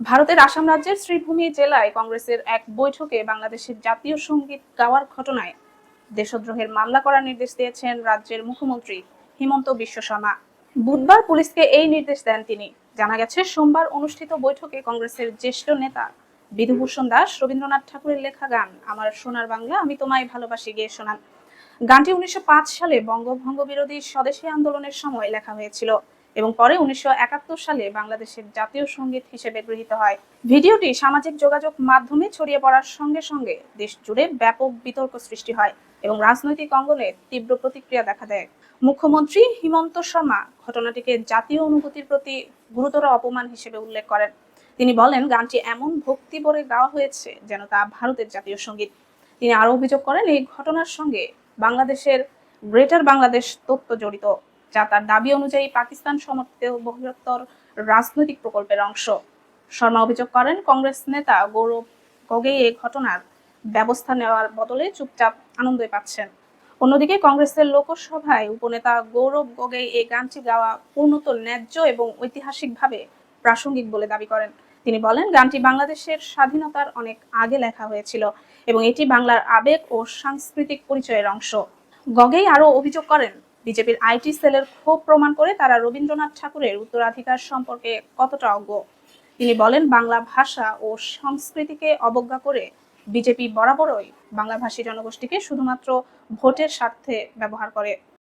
ভারতের আসাম রাজ্যের শ্রীভূমি জেলায় কংগ্রেসের এক বৈঠকে বাংলাদেশের জাতীয় সংগীত গাওয়ার ঘটনায় দেশদ্রোহের মামলা করার নির্দেশ দিয়েছেন রাজ্যের মুখ্যমন্ত্রী হিমন্ত বিশ্ব শর্মা। বুধবার পুলিশকে এই নির্দেশ দেন তিনি। জানা গেছে, সোমবার অনুষ্ঠিত বৈঠকে কংগ্রেসের জ্যেষ্ঠ নেতা বিধুভূষণ দাস, রবীন্দ্রনাথ ঠাকুরের লেখা গান, আমার সোনার বাংলা, আমি তোমায় ভালোবাসি গিয়ে শোনান। গানটি উনিশশো পাঁচ সালে বঙ্গভঙ্গ বিরোধী স্বদেশী আন্দোলনের সময় লেখা হয়েছিল। এবং পরে উনিশশো একাত্তর সালে বাংলাদেশের জাতীয় সংগীত হিসেবে গৃহীত হয়। ভিডিওটি সামাজিক যোগাযোগ মাধ্যমে ছড়িয়ে পড়ার সঙ্গে সঙ্গে দেশ জুড়ে ব্যাপক বিতর্ক সৃষ্টি হয় এবং রাজনৈতিক অঙ্গনে তীব্র প্রতিক্রিয়া দেখা দেয়। মুখ্যমন্ত্রী হিমন্ত শর্মা ঘটনাটিকে জাতীয় অনুভূতির প্রতি গুরুতর অপমান হিসেবে উল্লেখ করেন। তিনি বলেন, গানটি এমন ভক্তি ভরে গাওয়া হয়েছে যেন তা ভারতের জাতীয় সংগীত। তিনি আরও অভিযোগ করেন, এই ঘটনার সঙ্গে বাংলাদেশের গ্রেটার বাংলাদেশ তত্ত্ব জড়িত। যা তার দাবি অনুযায়ী পাকিস্তান সমর্থিত বৃহত্তর রাজনৈতিক প্রকল্পের অংশ। শর্মা অভিযোগ করেন, কংগ্রেস নেতা গৌরব গগৈ এই ঘটনার ব্যবস্থা নেওয়ার বদলে চুপচাপ আনন্দই পাচ্ছেন। অন্যদিকে কংগ্রেসের লোকসভায় উপনেতা গৌরব গগৈ এই গানটি গাওয়া পূর্ণত ন্যায্য এবং ঐতিহাসিকভাবে প্রাসঙ্গিক বলে দাবি করেন। তিনি বলেন, গানটি বাংলাদেশের স্বাধীনতার অনেক আগে লেখা হয়েছিল এবং এটি বাংলার আবেগ ও সাংস্কৃতিক পরিচয়ের অংশ। গগেই আরও অভিযোগ করেন বিজেপির আইটি সেলের ক্ষোভ প্রমাণ করে তারা রবীন্দ্রনাথ ঠাকুরের উত্তরাধিকার সম্পর্কে কতটা অজ্ঞ। তিনি বলেন, বাংলা ভাষা ও সংস্কৃতিকে অবজ্ঞা করে বিজেপি বরাবরই বাংলাভাষী জনগোষ্ঠীকে শুধুমাত্র ভোটের স্বার্থে ব্যবহার করে।